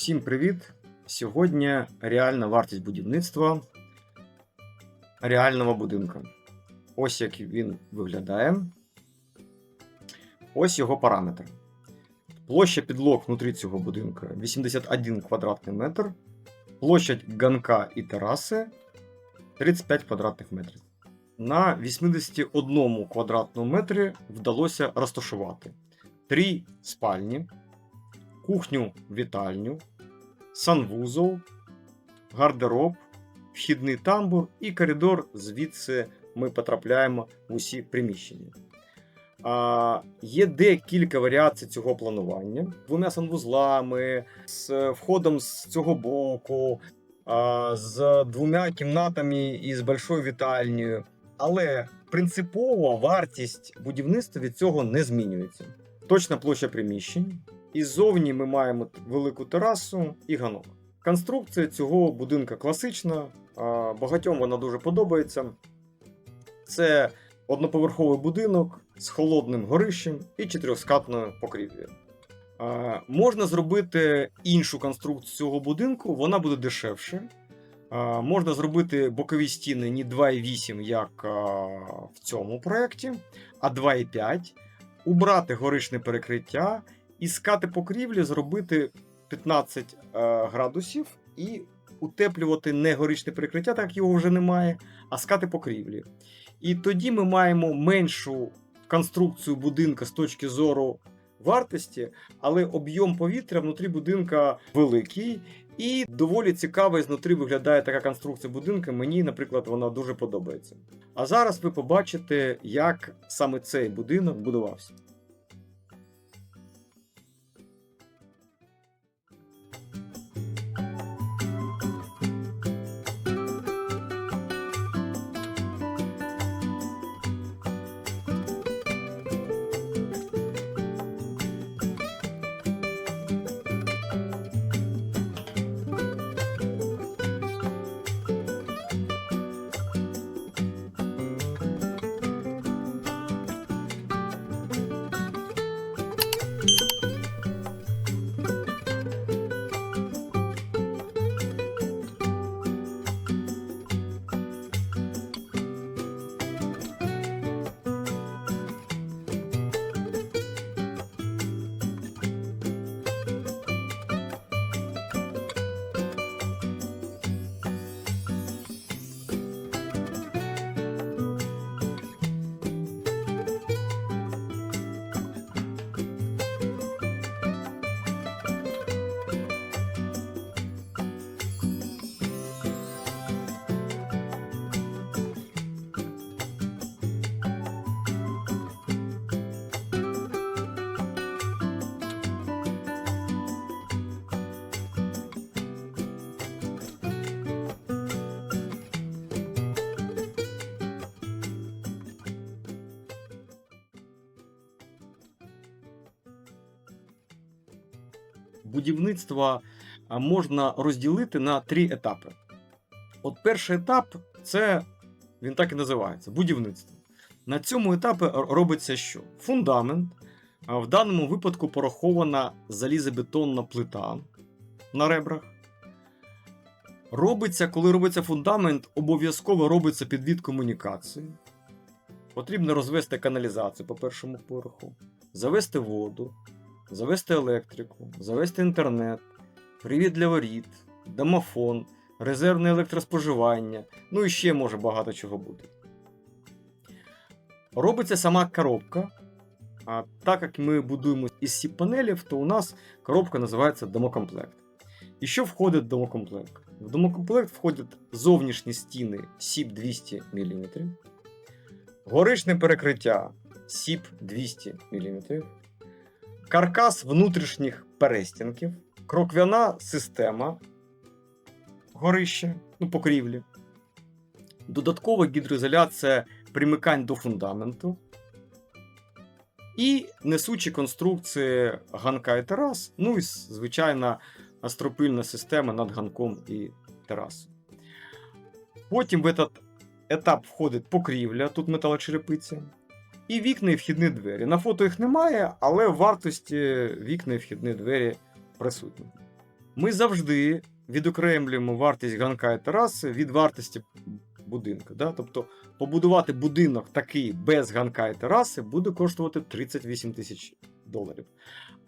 Всім привіт! Сьогодні реальна вартість будівництва реального будинку. Ось як він виглядає. Ось його параметри. Площа підлог внутрі цього будинку 81 квадратний метр. Площадь ганка і тераси 35 квадратних метрів. На 81 квадратному метрі вдалося розташувати три спальні, кухню вітальню, санвузол, гардероб, вхідний тамбур і коридор. Звідси ми потрапляємо в усі приміщення. А, Є декілька варіацій цього планування двома санвузлами, з входом з цього боку, а, з двома кімнатами і з большою вітальнею. Але принципово вартість будівництва від цього не змінюється. Точна площа приміщень. І ззовні ми маємо велику терасу і ганок. Конструкція цього будинка класична, багатьом вона дуже подобається. Це одноповерховий будинок з холодним горищем і чотирьохскатною покрівлею. Можна зробити іншу конструкцію цього будинку, вона буде дешевше. Можна зробити бокові стіни не 2,8, як в цьому проєкті, а 2,5, убрати горишне перекриття і скати покрівлі зробити 15 е, градусів і утеплювати не горичне перекриття, так як його вже немає, а скати покрівлі. І тоді ми маємо меншу конструкцію будинка з точки зору вартості, але об'єм повітря внутрі будинка великий. І доволі цікаво і знутрі виглядає така конструкція будинка. Мені, наприклад, вона дуже подобається. А зараз ви побачите, як саме цей будинок будувався. Будівництва можна розділити на три етапи. От перший етап це він так і називається будівництво. На цьому етапі робиться що? Фундамент. В даному випадку порахована залізобетонна плита на ребрах. Робиться, коли робиться фундамент, обов'язково робиться підвід комунікації. Потрібно розвести каналізацію по першому поверху, завести воду, завести електрику, завести інтернет, привід для воріт, домофон, резервне електроспоживання, ну і ще може багато чого бути. Робиться сама коробка. А так як ми будуємо із сіп панелів, то у нас коробка називається домокомплект. І що входить в домокомплект? В домокомплект входять зовнішні стіни сіп 200 мм, горичне перекриття сіп 200 мм, каркас внутрішніх перестінків, кроквяна система горища, ну, покрівлі, додаткова гідроізоляція примикань до фундаменту. І несучі конструкції ганка і терас, ну і звичайна астропильна система над ганком і терасою. Потім в этот етап входить покрівля, тут металочерепиця, і вікна і вхідні двері. На фото їх немає, але вартості вікна і вхідні двері присутні. Ми завжди відокремлюємо вартість ганка і тераси від вартості будинку. Да? Тобто побудувати будинок такий без ганка і тераси буде коштувати 38 тисяч доларів.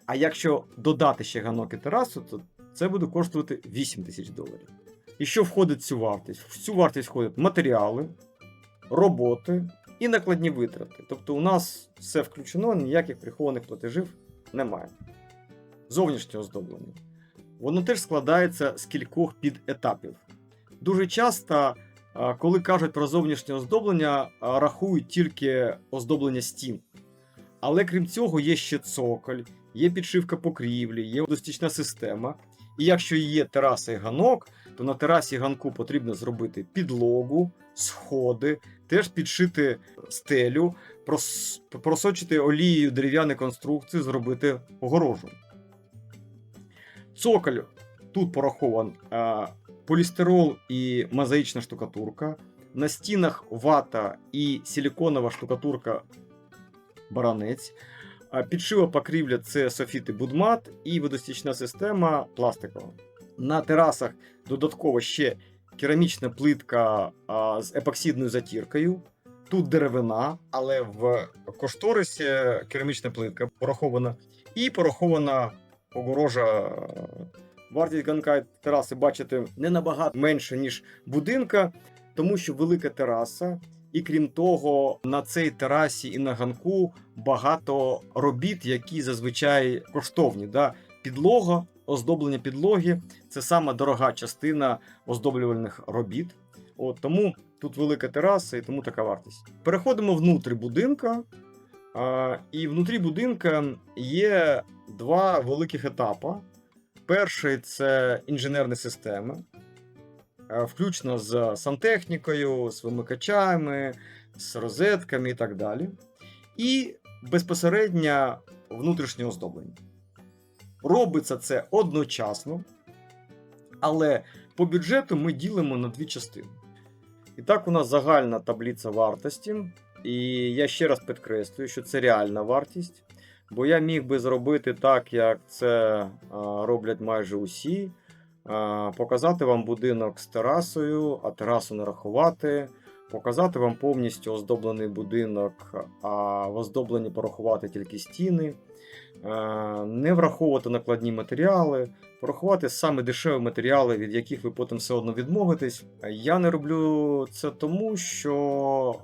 А якщо додати ще ганок і терасу, то це буде коштувати 8 тисяч доларів. І що входить в цю вартість? В цю вартість входять матеріали, роботи і накладні витрати. Тобто у нас все включено, ніяких прихованих платежів немає. Зовнішнє оздоблення. Воно теж складається з кількох підетапів. Дуже часто, коли кажуть про зовнішнє оздоблення, рахують тільки оздоблення стін. Але крім цього, є ще цоколь, є підшивка покрівлі, є водостічна система. І якщо є тераса і ганок, то на терасі ганку потрібно зробити підлогу, сходи, теж підшити стелю, прос- просочити олією дерев'яні конструкції, зробити огорожу. Цоколь тут порахован полістирол і мозаїчна штукатурка. На стінах вата і силіконова штукатурка баранець. Підшива покрівля це софіти Будмат і водостічна система пластикова. На терасах додатково ще керамічна плитка а, з епоксидною затіркою. Тут деревина, але в кошторисі керамічна плитка порахована і порахована огорожа. Вартість ганка тераси, бачите, не набагато менше, ніж будинка, тому що велика тераса. І крім того, на цій терасі і на ганку багато робіт, які зазвичай коштовні. Да? Підлога, оздоблення підлоги це сама дорога частина оздоблювальних робіт. От, тому тут велика тераса і тому така вартість. Переходимо внутрі будинка. А, і внутрі будинка є два великих етапи. Перший це інженерні системи, включно з сантехнікою, з вимикачами, з розетками і так далі. І безпосередньо внутрішнє оздоблення. Робиться це одночасно, але по бюджету ми ділимо на дві частини. І так, у нас загальна таблиця вартості. І я ще раз підкреслюю, що це реальна вартість. Бо я міг би зробити так, як це роблять майже усі. Показати вам будинок з терасою, а терасу не рахувати. Показати вам повністю оздоблений будинок, а в оздобленні порахувати тільки стіни. А, не враховувати накладні матеріали, порахувати саме дешеві матеріали, від яких ви потім все одно відмовитесь. Я не роблю це тому, що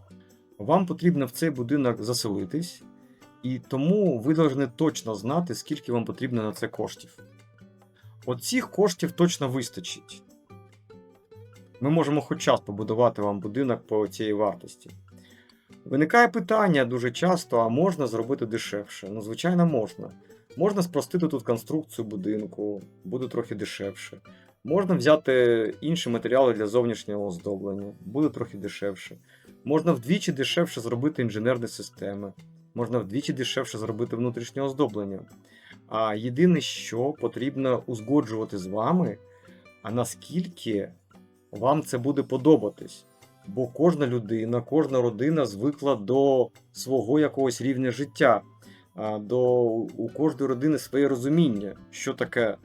вам потрібно в цей будинок заселитись. І тому ви повинні точно знати, скільки вам потрібно на це коштів. Оцих коштів точно вистачить. Ми можемо хоч час побудувати вам будинок по цієї вартості. Виникає питання дуже часто: а можна зробити дешевше? Ну, звичайно, можна. Можна спростити тут конструкцію будинку, буде трохи дешевше. Можна взяти інші матеріали для зовнішнього оздоблення, буде трохи дешевше. Можна вдвічі дешевше зробити інженерні системи можна вдвічі дешевше зробити внутрішнє оздоблення. А єдине, що потрібно узгоджувати з вами, а наскільки вам це буде подобатись. Бо кожна людина, кожна родина звикла до свого якогось рівня життя, до у кожної родини своє розуміння, що таке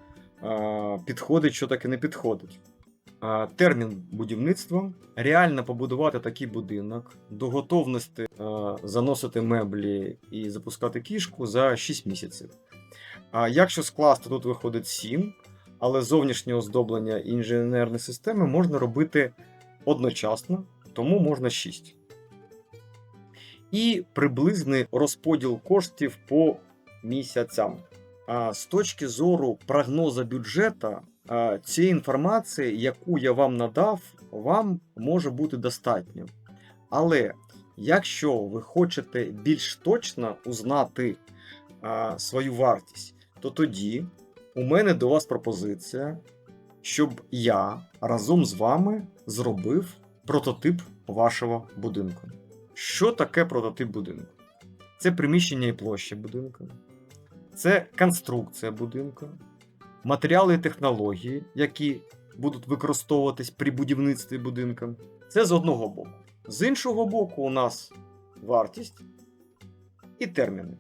підходить, що таке не підходить. Термін будівництва реально побудувати такий будинок до готовності заносити меблі і запускати кішку за 6 місяців. А якщо скласти, тут виходить 7, але зовнішнє оздоблення і інженерні системи можна робити одночасно, тому можна 6. І приблизний розподіл коштів по місяцям. А з точки зору прогнозу бюджету, цієї інформації, яку я вам надав, вам може бути достатньо. Але якщо ви хочете більш точно узнати свою вартість, то тоді у мене до вас пропозиція, щоб я разом з вами зробив прототип вашого будинку. Що таке прототип будинку? Це приміщення і площа будинку, це конструкція будинку, матеріали і технології, які будуть використовуватись при будівництві будинка. Це з одного боку. З іншого боку, у нас вартість і терміни.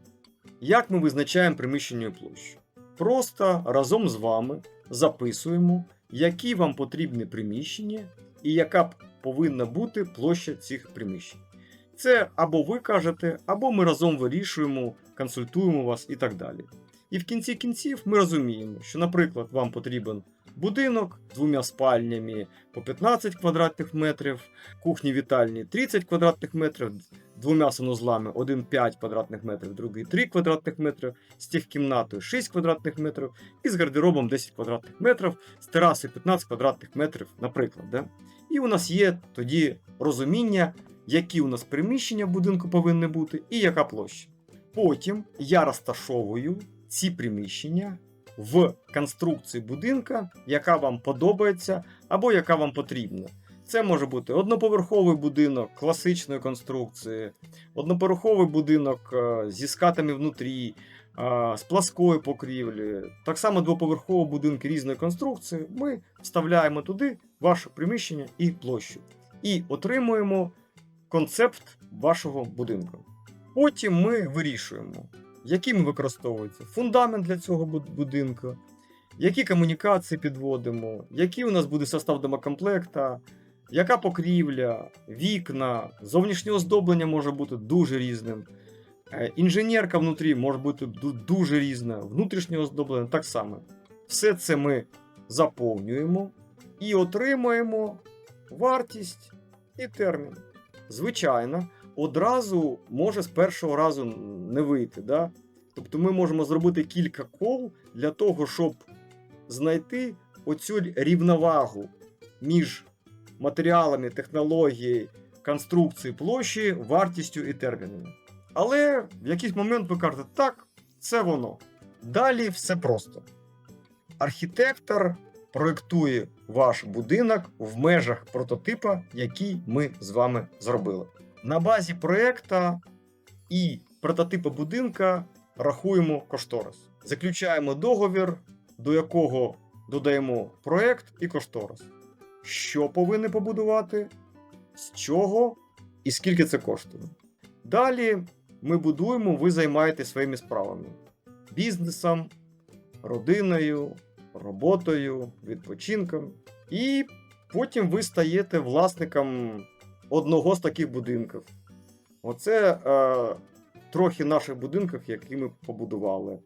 Як ми визначаємо приміщення і площу? Просто разом з вами записуємо, які вам потрібні приміщення і яка повинна бути площа цих приміщень. Це або ви кажете, або ми разом вирішуємо, консультуємо вас і так далі. І в кінці кінців ми розуміємо, що, наприклад, вам потрібен будинок з двома спальнями по 15 квадратних метрів, кухні вітальні 30 квадратних метрів, двома санузлами, один 5 квадратних метрів, другий 3 квадратних метрів, з техкімнатою 6 квадратних метрів і з гардеробом 10 квадратних метрів, з терасою 15 квадратних метрів, наприклад. Да? І у нас є тоді розуміння, які у нас приміщення в будинку повинні бути і яка площа. Потім я розташовую ці приміщення в конструкції будинка, яка вам подобається або яка вам потрібна. Це може бути одноповерховий будинок класичної конструкції, одноповерховий будинок е, зі скатами внутрі, е, з пласкою покрівлею. Так само двоповерхові будинки різної конструкції. Ми вставляємо туди ваше приміщення і площу. І отримуємо концепт вашого будинку. Потім ми вирішуємо, яким використовується фундамент для цього будинку, які комунікації підводимо, який у нас буде состав домокомплекта, яка покрівля, вікна, зовнішнє оздоблення може бути дуже різним. Е, Інженерка внутрі може бути дуже різна, внутрішнє оздоблення так само. Все це ми заповнюємо і отримуємо вартість і термін. Звичайно, одразу може з першого разу не вийти. Да? Тобто ми можемо зробити кілька кол для того, щоб знайти оцю рівновагу між матеріалами, технологією, конструкцією площі, вартістю і термінами. Але в якийсь момент ви кажете, так, це воно. Далі все просто. Архітектор проєктує ваш будинок в межах прототипа, який ми з вами зробили. На базі проєкта і прототипу будинка рахуємо кошторис. Заключаємо договір, до якого додаємо проєкт і кошторис. Що повинні побудувати, з чого і скільки це коштує. Далі ми будуємо, ви займаєтесь своїми справами: бізнесом, родиною, роботою, відпочинком. І потім ви стаєте власником одного з таких будинків. Оце е, трохи наших будинків, які ми побудували.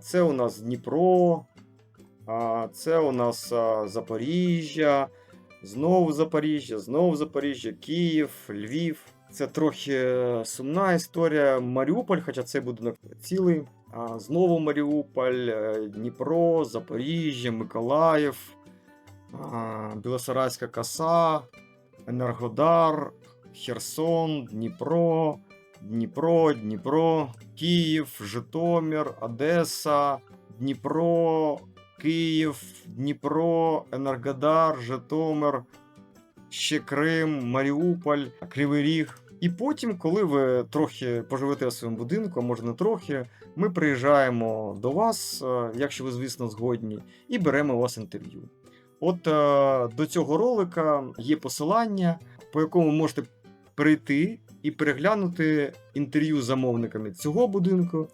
Це у нас Дніпро, це у нас Запоріжжя, знову Запоріжжя, знову Запоріжжя, Київ, Львів. Це трохи сумна історія. Маріуполь, хоча цей будинок цілий. Знову Маріуполь, е, Дніпро, Запоріжжя, Миколаїв, Білосарайська коса, Енергодар, Херсон, Дніпро, Дніпро, Дніпро, Київ, Житомир, Одеса, Дніпро, Київ, Дніпро, Енергодар, Житомир, ще Крим, Маріуполь, Кривий Ріг. І потім, коли ви трохи поживете в своєму будинку, а може не трохи, ми приїжджаємо до вас, е, якщо ви, звісно, згодні, і беремо у вас інтерв'ю. От е, до цього ролика є посилання, по якому можете прийти і переглянути інтерв'ю з замовниками цього будинку,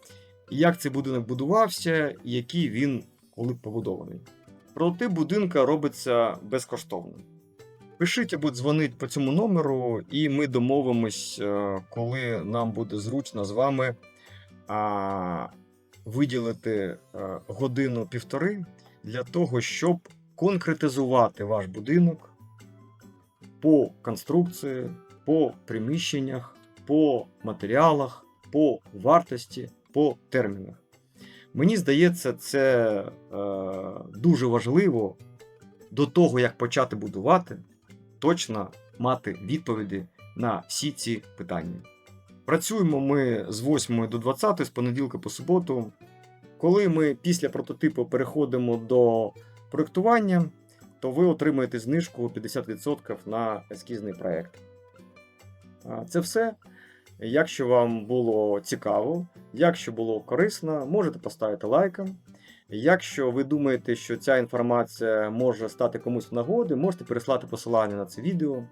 як цей будинок будувався, який він коли побудований. Прототип будинка робиться безкоштовно. Пишіть або дзвоніть по цьому номеру, і ми домовимось, е, коли нам буде зручно з вами виділити е, годину-півтори для того, щоб конкретизувати ваш будинок по конструкції, по приміщеннях, по матеріалах, по вартості, по термінах. Мені здається, це е, дуже важливо до того, як почати будувати, точно мати відповіді на всі ці питання. Працюємо ми з 8 до 20, з понеділка по суботу. Коли ми після прототипу переходимо до проєктування, то ви отримаєте знижку 50% на ескізний проєкт. Це все. Якщо вам було цікаво, якщо було корисно, можете поставити лайком. Якщо ви думаєте, що ця інформація може стати комусь в нагоди, можете переслати посилання на це відео.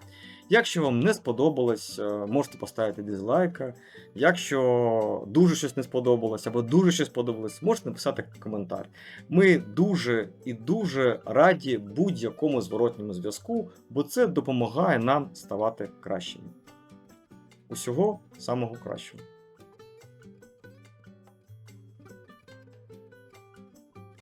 Якщо вам не сподобалось, е, можете поставити дизлайка. Якщо дуже щось не сподобалось або дуже щось сподобалось, можете написати коментар. Ми дуже і дуже раді будь-якому зворотньому зв'язку, бо це допомагає нам ставати кращими. Усього самого кращого.